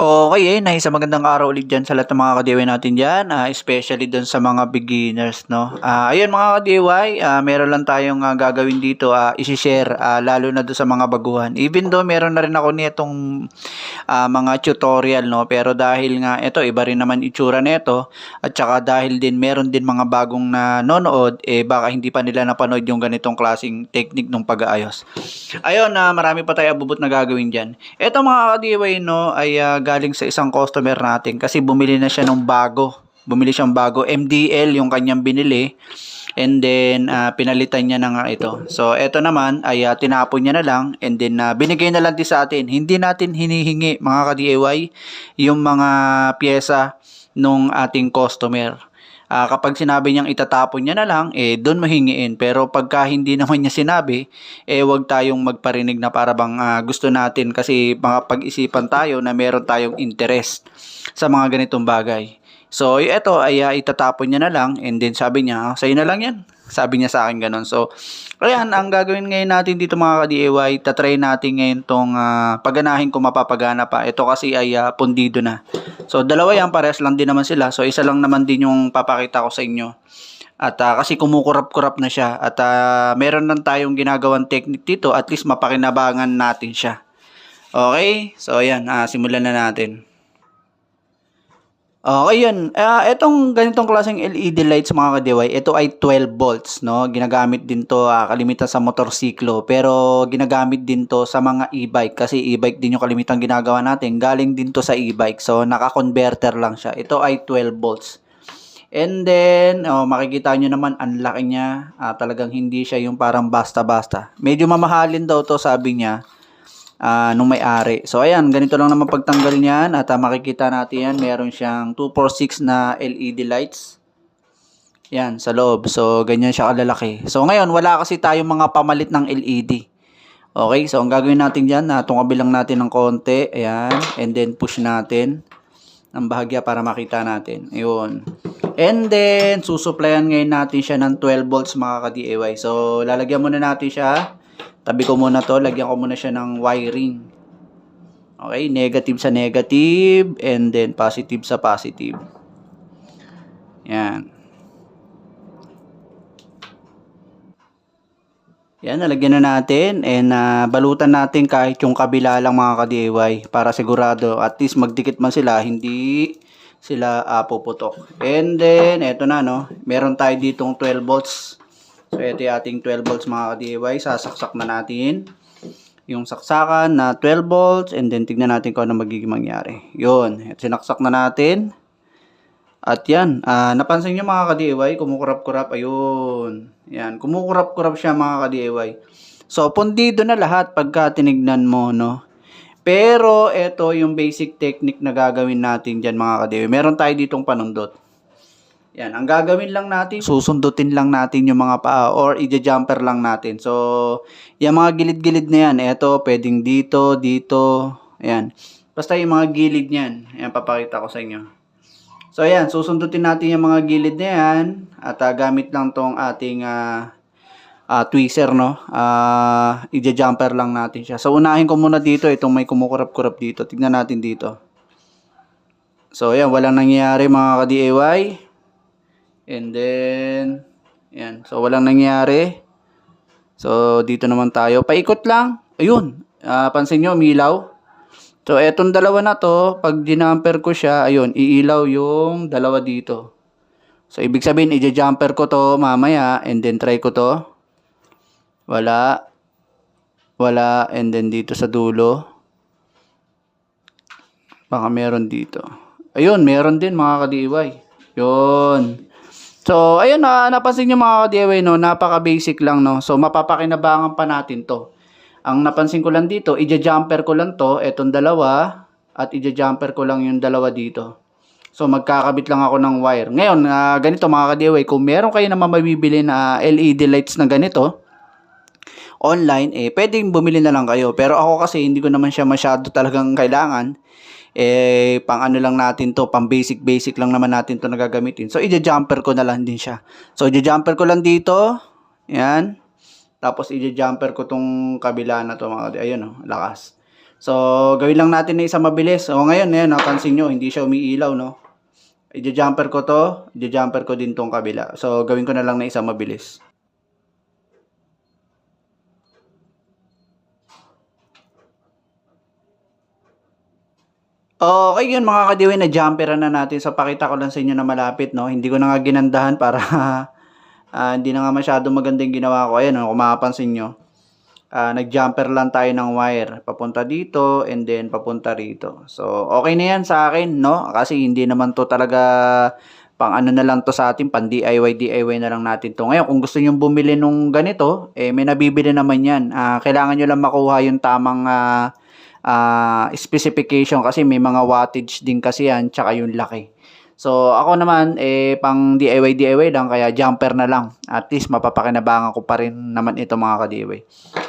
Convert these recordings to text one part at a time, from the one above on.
Okay, eh, sa magandang araw ulit dyan sa lahat ng mga ka-DIY natin dyan, ah, especially dun sa mga beginners, no? Ah, ayun mga ka-DIY, ah, meron lang tayong ah, gagawin dito, ah, isi-share, ah, lalo na dun sa mga baguhan. Even though meron na rin ako nitong ah, mga tutorial, no? Pero dahil nga, ito, iba rin naman itsura nito, at saka dahil din meron din mga bagong nanonood, eh baka hindi pa nila napanood yung ganitong klaseng technique ng pag-aayos. Ayun, na marami pa tayo abubot na gagawin dyan. Ito mga ka-DIY, no, ay ah, galing sa isang customer natin kasi bumili na siya ng bago. Bumili siyang bago. MDL yung kanyang binili. And then, ah, pinalitan niya na nga ito. So, ito naman ay ah, tinapon niya na lang. And then, ah, binigay na lang din sa atin. Hindi natin hinihingi, mga ka-DIY, yung mga pyesa nung ating customer. Ah, kapag sinabi niyang itatapon niya na lang, eh doon mahingiin. Pero pagka hindi naman niya sinabi, eh wag tayong magparinig na para bang ah, gusto natin kasi mga pag-isipan tayo na meron tayong interest sa mga ganitong bagay. So, ito ay ah, itatapon niya na lang and then sabi niya, "Ah, sa'yo na lang yan. Sabi niya sa akin ganun. So, ayan, ang gagawin ngayon natin dito mga ka-DIY, tatry natin ngayon tong ah, paganahin kung mapapagana pa. Ito kasi ay ah, pundido na. So, dalawa yan, parehas lang din naman sila. So, isa lang naman din yung papakita ko sa inyo. At ah, kasi kumukurap-kurap na siya. At ah, meron lang tayong ginagawang technique dito. At least mapakinabangan natin siya. Okay? So, ayan. ah, simulan na natin. Okay, yun. Ah, itong ganitong klaseng LED lights mga kadiway, ito ay 12 volts, no? Ginagamit din to ah, kalimitan sa motorsiklo, pero ginagamit din to sa mga e-bike kasi e-bike din yung kalimitan ginagawa natin. Galing din to sa e-bike. So, naka-converter lang siya. Ito ay 12 volts. And then, oh, makikita nyo naman, ang laki niya. Ah, talagang hindi siya yung parang basta-basta. Medyo mamahalin daw to, sabi niya ah, nung may-ari. So ayan, ganito lang naman pagtanggal niyan at ah, makikita natin yan, meron siyang 246 na LED lights. Yan, sa loob. So ganyan siya kalalaki. So ngayon, wala kasi tayong mga pamalit ng LED. Okay, so ang gagawin natin dyan, na tungkabi lang natin ng konti. Ayan, and then push natin ng bahagya para makita natin. Ayun. And then, susuplayan ngayon natin siya ng 12 volts mga ka-DIY. So, lalagyan muna natin siya. Tabi ko muna to, lagyan ko muna siya ng wiring. Okay, negative sa negative and then positive sa positive. Yan. Yan, nalagyan na natin and ah, balutan natin kahit yung kabila lang mga ka-DIY para sigurado at least magdikit man sila, hindi sila ah, puputok. And then, eto na no, meron tayo ditong 12 volts. So, ito yung ating 12 volts mga ka-DIY. Sasaksak na natin yung saksakan na 12 volts and then tignan natin kung ano magiging mangyari. Yun, sinaksak na natin. At yan, ah, napansin nyo mga ka-DIY, kumukurap-kurap, ayun. Yan, kumukurap-kurap siya mga ka-DIY. So, pundido na lahat pagka tinignan mo, no? Pero, ito yung basic technique na gagawin natin dyan mga ka-DIY. Meron tayo ditong panundot. Yan, ang gagawin lang natin, susundutin lang natin yung mga paa or i-jumper lang natin. So, yung mga gilid-gilid na yan, ito, pwedeng dito, dito, ayan. Basta yung mga gilid niyan, ayan, papakita ko sa inyo. So, ayan, susundutin natin yung mga gilid na yan at ah, gamit lang tong ating ah, ah, tweezer, no? Ah, i-jumper lang natin siya. So, unahin ko muna dito, itong may kumukurap-kurap dito. Tignan natin dito. So, ayan, walang nangyayari mga ka-DIY. And then, yan. So, walang nangyari. So, dito naman tayo. Paikot lang. Ayun. Ah, pansin nyo, umilaw. So, etong dalawa na to, pag dinamper ko siya, ayun, iilaw yung dalawa dito. So, ibig sabihin, i-jumper ko to mamaya, and then try ko to. Wala. Wala. And then dito sa dulo. Baka meron dito. Ayun, meron din mga ka-DIY. Yun. So, ayun na, napansin nyo mga ka-DIY, no, napaka-basic lang, no. So, mapapakinabangan pa natin to. Ang napansin ko lang dito, ija-jumper ko lang to, etong dalawa, at ija-jumper ko lang yung dalawa dito. So, magkakabit lang ako ng wire. Ngayon, ah, ganito mga ka-DIY, kung meron kayo naman mabibili na LED lights na ganito, online, eh, pwedeng bumili na lang kayo. Pero ako kasi, hindi ko naman siya masyado talagang kailangan. Eh pang ano lang natin to, pang basic basic lang naman natin to nagagamitin. So i-jumper ko na lang din siya. So i-jumper ko lang dito. Yan. Tapos i-jumper ko tong kabila na to mga ayun oh, lakas. So gawin lang natin na isa mabilis. O ngayon, ayan, napansin nyo, hindi siya umiilaw, no? I-jumper ko to, i-jumper ko din tong kabila. So gawin ko na lang na isa mabilis. Okay yun mga kadiwi na jumperan na natin. So pakita ko lang sa inyo na malapit no. Hindi ko na nga ginandahan para ah, hindi na nga masyado maganda yung ginawa ko. Ayan no, kung mapapansin nyo. Ah, nag-jumper lang tayo ng wire. Papunta dito and then papunta rito. So okay na yan sa akin no. Kasi hindi naman to talaga pang ano na lang to sa atin, pang DIY, DIY na lang natin to. Ngayon, kung gusto nyo bumili nung ganito, eh, may nabibili naman yan. Ah, kailangan nyo lang makuha yung tamang ah, ah, specification kasi may mga wattage din kasi yan, tsaka yung laki. So, ako naman, eh, pang DIY, DIY lang, kaya jumper na lang. At least, mapapakinabangan ko pa rin naman ito mga ka-DIY.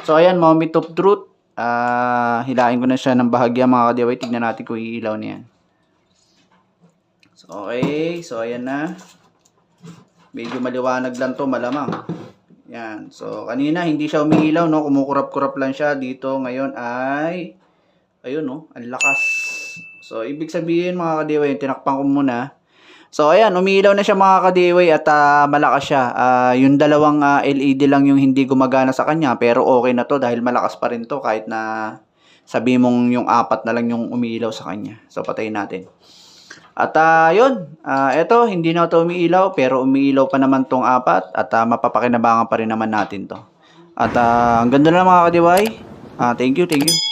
So, ayan, moment of truth. Ah, hilain ko na siya ng bahagya mga ka-DIY. Tignan natin kung iilaw niyan. So, okay. So, ayan na. Medyo maliwanag lang to malamang. Yan. So, kanina hindi siya umiilaw, no? Kumukurap-kurap lang siya. Dito ngayon ay, ayun, no? Ang lakas. So, ibig sabihin, mga kadiway, tinakpan ko muna. So, ayan, umiilaw na siya mga kadiway at ah, malakas siya. Ah, yung dalawang ah, LED lang yung hindi gumagana sa kanya, pero okay na to dahil malakas pa rin to kahit na sabi mong yung apat na lang yung umiilaw sa kanya. So, patayin natin. At ah, yun, ah, eto, hindi na ito umiilaw, pero umiilaw pa naman tong apat at ah, mapapakinabangan pa rin naman natin to. At ah, ang ganda na mga kadiway. Ah, thank you, thank you.